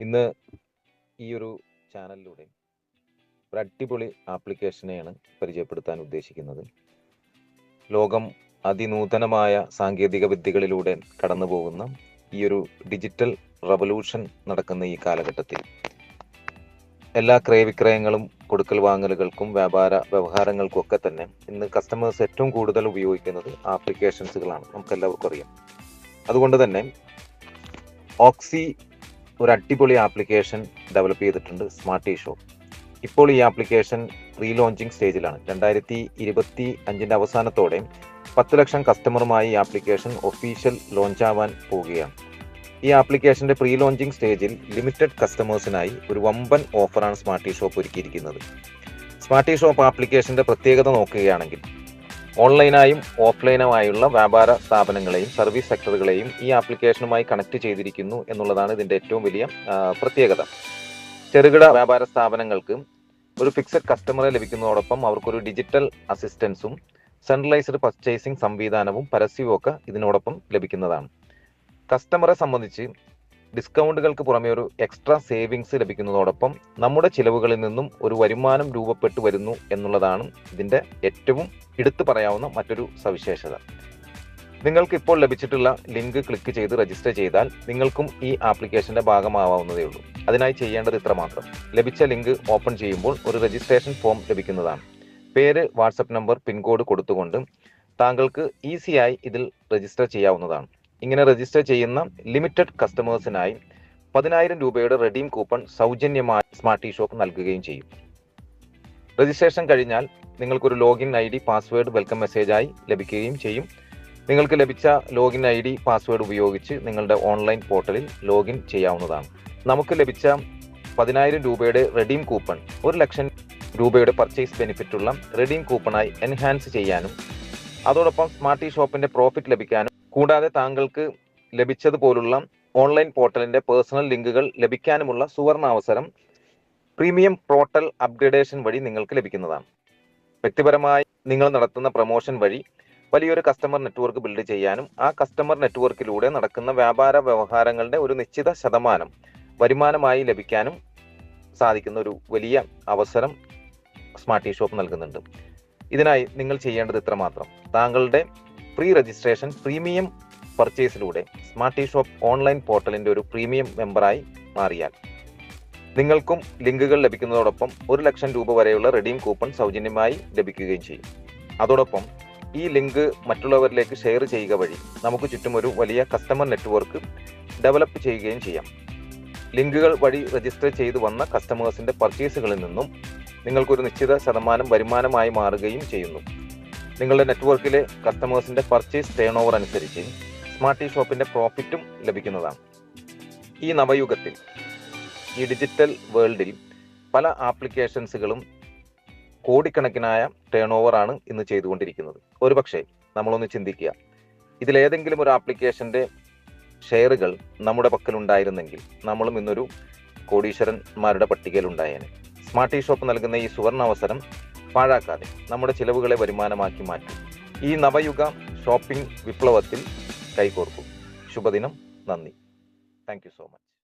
ഇന്ന് ഈ ഒരു ചാനലിലൂടെ ഒരു അടിപൊളി ആപ്ലിക്കേഷനെയാണ് പരിചയപ്പെടുത്താൻ ഉദ്ദേശിക്കുന്നത്. ലോകം അതിനൂതനമായ സാങ്കേതിക വിദ്യകളിലൂടെ കടന്നു പോകുന്ന ഈ ഒരു ഡിജിറ്റൽ റവല്യൂഷൻ നടക്കുന്ന ഈ കാലഘട്ടത്തിൽ എല്ലാ ക്രയവിക്രയങ്ങളും കൊടുക്കൽ വാങ്ങലുകൾക്കും വ്യാപാര വ്യവഹാരങ്ങൾക്കും ഒക്കെ തന്നെ ഇന്ന് കസ്റ്റമേഴ്സ് ഏറ്റവും കൂടുതൽ ഉപയോഗിക്കുന്നത് ആപ്ലിക്കേഷൻസുകളാണ്. നമുക്ക് എല്ലാവർക്കും അറിയാം. അതുകൊണ്ട് തന്നെ ഓക്സി ഒരു അടിപൊളി ആപ്ലിക്കേഷൻ ഡെവലപ്പ് ചെയ്തിട്ടുണ്ട് സ്മാർട്ട് ഷോ. ഇപ്പോൾ ഈ ആപ്ലിക്കേഷൻ റീ ലോഞ്ചിങ് സ്റ്റേജിലാണ്. രണ്ടായിരത്തി ഇരുപത്തി അഞ്ചിന്റെ അവസാനത്തോടെ പത്ത് ലക്ഷം കസ്റ്റമറുമായി ഈ ആപ്ലിക്കേഷൻ ഒഫീഷ്യൽ ലോഞ്ച് ആവാൻ പോവുകയാണ്. ഈ ആപ്ലിക്കേഷന്റെ പ്രീ ലോഞ്ചിങ് സ്റ്റേജിൽ ലിമിറ്റഡ് കസ്റ്റമേഴ്സിനായി ഒരു വമ്പൻ ഓഫറാണ് സ്മാർട്ട് ഷോപ്പ് ഒരുക്കിയിരിക്കുന്നത്. സ്മാർട്ട് ഷോപ്പ് ആപ്ലിക്കേഷന്റെ പ്രത്യേകത നോക്കുകയാണെങ്കിൽ ഓൺലൈനായും ഓഫ്ലൈനുമായുള്ള വ്യാപാര സ്ഥാപനങ്ങളെയും സർവീസ് സെക്ടറുകളെയും ഈ ആപ്ലിക്കേഷനുമായി കണക്ട് ചെയ്തിരിക്കുന്നു എന്നുള്ളതാണ് ഇതിന്റെ ഏറ്റവും വലിയ പ്രത്യേകത. ചെറുകിട വ്യാപാര സ്ഥാപനങ്ങൾക്ക് ഒരു ഫിക്സഡ് കസ്റ്റമറെ ലഭിക്കുന്നതോടൊപ്പം അവർക്കൊരു ഡിജിറ്റൽ അസിസ്റ്റൻസും സെൻട്രലൈസ്ഡ് പർച്ചേസിംഗ് സംവിധാനവും പരസ്യവും ഒക്കെ ഇതിനോടൊപ്പം ലഭിക്കുന്നതാണ്. കസ്റ്റമറെ സംബന്ധിച്ച് ഡിസ്കൗണ്ടുകൾക്ക് പുറമെ ഒരു എക്സ്ട്രാ സേവിങ്സ് ലഭിക്കുന്നതോടൊപ്പം നമ്മുടെ ചിലവുകളിൽ നിന്നും ഒരു വരുമാനം രൂപപ്പെട്ടു വരുന്നു എന്നുള്ളതാണ് ഇതിന്റെ ഏറ്റവും എടുത്തു പറയാവുന്ന മറ്റൊരു സവിശേഷത. നിങ്ങൾക്ക് ഇപ്പോൾ ലഭിച്ചിട്ടുള്ള ലിങ്ക് ക്ലിക്ക് ചെയ്ത് രജിസ്റ്റർ ചെയ്താൽ നിങ്ങൾക്കും ഈ ആപ്ലിക്കേഷന്റെ ഭാഗമാവാവുന്നതേ ഉള്ളൂ. അതിനായി ചെയ്യേണ്ടത് ഇത്ര മാത്രം. ലഭിച്ച ലിങ്ക് ഓപ്പൺ ചെയ്യുമ്പോൾ ഒരു രജിസ്ട്രേഷൻ ഫോം ലഭിക്കുന്നതാണ്. പേര് വാട്സപ്പ് നമ്പർ പിൻകോഡ് കൊടുത്തുകൊണ്ട് താങ്കൾക്ക് ഈസിയായി ഇതിൽ രജിസ്റ്റർ ചെയ്യാവുന്നതാണ്. ഇങ്ങനെ രജിസ്റ്റർ ചെയ്യുന്ന ലിമിറ്റഡ് കസ്റ്റമേഴ്സിനായി പതിനായിരം രൂപയുടെ റെഡീം കൂപ്പൺ സൗജന്യമായി സ്മാർട്ട് ടി ഷോപ്പ് നൽകുകയും ചെയ്യും. രജിസ്ട്രേഷൻ കഴിഞ്ഞാൽ നിങ്ങൾക്കൊരു login I D password welcome മെസ്സേജായി ലഭിക്കുകയും ചെയ്യും. നിങ്ങൾക്ക് ലഭിച്ച ലോഗിൻ ഐ ഡി പാസ്വേഡ് ഉപയോഗിച്ച് നിങ്ങളുടെ ഓൺലൈൻ പോർട്ടലിൽ ലോഗിൻ ചെയ്യാവുന്നതാണ്. നമുക്ക് ലഭിച്ച പതിനായിരം രൂപയുടെ റെഡീം കൂപ്പൺ ഒരു ലക്ഷം രൂപയുടെ പർച്ചേസ് ബെനിഫിറ്റുള്ള റെഡീം കൂപ്പണായി എൻഹാൻസ് ചെയ്യാനും അതോടൊപ്പം സ്മാർട്ട് ഷോപ്പിന്റെ പ്രോഫിറ്റ് ലഭിക്കാനും കൂടാതെ താങ്കൾക്ക് ലഭിച്ചതുപോലുള്ള ഓൺലൈൻ പോർട്ടലിന്റെ പേഴ്സണൽ ലിങ്കുകൾ ലഭിക്കാനുമുള്ള സുവർണ അവസരം പ്രീമിയം പോർട്ടൽ അപ്ഗ്രഡേഷൻ വഴി നിങ്ങൾക്ക് ലഭിക്കുന്നതാണ്. വ്യക്തിപരമായി നിങ്ങൾ നടത്തുന്ന പ്രൊമോഷൻ വഴി വലിയൊരു കസ്റ്റമർ നെറ്റ്വർക്ക് ബിൽഡ് ചെയ്യാനും ആ കസ്റ്റമർ നെറ്റ്വർക്കിലൂടെ നടക്കുന്ന വ്യാപാര വ്യവഹാരങ്ങളുടെ ഒരു നിശ്ചിത ശതമാനം വരുമാനമായി ലഭിക്കാനും സാധിക്കുന്ന ഒരു വലിയ അവസരം സ്മാർട്ട് ഷോപ്പ് നൽകുന്നുണ്ട്. ഇതിനായി നിങ്ങൾ ചെയ്യേണ്ടത് ഇത്രമാത്രം. താങ്കളുടെ പ്രീ രജിസ്ട്രേഷൻ പ്രീമിയം പർച്ചേസിലൂടെ സ്മാർട്ട് ഷോപ്പ് ഓൺലൈൻ പോർട്ടലിന്റെ ഒരു പ്രീമിയം മെമ്പറായി മാറിയാൽ നിങ്ങൾക്കും ലിങ്കുകൾ ലഭിക്കുന്നതോടൊപ്പം ഒരു ലക്ഷം രൂപ വരെയുള്ള റെഡീം കൂപ്പൺ സൗജന്യമായി ലഭിക്കുകയും ചെയ്യും. അതോടൊപ്പം ഈ ലിങ്ക് മറ്റുള്ളവരിലേക്ക് ഷെയർ ചെയ്യുക വഴി നമുക്ക് ചുറ്റും ഒരു വലിയ കസ്റ്റമർ നെറ്റ്വർക്ക് ഡെവലപ്പ് ചെയ്യുകയും ചെയ്യാം. ലിങ്കുകൾ വഴി രജിസ്റ്റർ ചെയ്ത് വന്ന കസ്റ്റമേഴ്സിന്റെ പർച്ചേസുകളിൽ നിന്നും നിങ്ങൾക്കൊരു നിശ്ചിത ശതമാനം വരുമാനമായി മാറുകയും ചെയ്യുന്നു. നിങ്ങളുടെ നെറ്റ്വർക്കിലെ കസ്റ്റമേഴ്സിന്റെ പർച്ചേസ് ടേൺ ഓവർ അനുസരിച്ച് സ്മാർട്ട് ഇ ഷോപ്പിന്റെ പ്രോഫിറ്റും ലഭിക്കുന്നതാണ്. ഈ നവയുഗത്തിൽ ഈ ഡിജിറ്റൽ വേൾഡിൽ പല ആപ്ലിക്കേഷൻസുകളും കോടിക്കണക്കിനായ ടേൺ ഓവറാണ് ഇന്ന് ചെയ്തുകൊണ്ടിരിക്കുന്നത്. ഒരുപക്ഷെ നമ്മളൊന്ന് ചിന്തിക്കുക. ഇതിലേതെങ്കിലും ഒരു ആപ്ലിക്കേഷന്റെ ഷെയറുകൾ നമ്മുടെ പക്കലുണ്ടായിരുന്നെങ്കിൽ നമ്മളും ഇന്നൊരു കോടീശ്വരന്മാരുടെ പട്ടികയിൽ ഉണ്ടായേനെ സ്മാർട്ട് ഷോപ്പ് നൽകുന്ന ഈ സുവർണ അവസരം പാഴാക്കാതെ നമ്മുടെ ചിലവുകളെ വരുമാനമാക്കി മാറ്റും. ഈ നവയുഗ ഷോപ്പിംഗ് വിപ്ലവത്തിൽ കൈകോർക്കും. ശുഭദിനം. നന്ദി. Thank so much.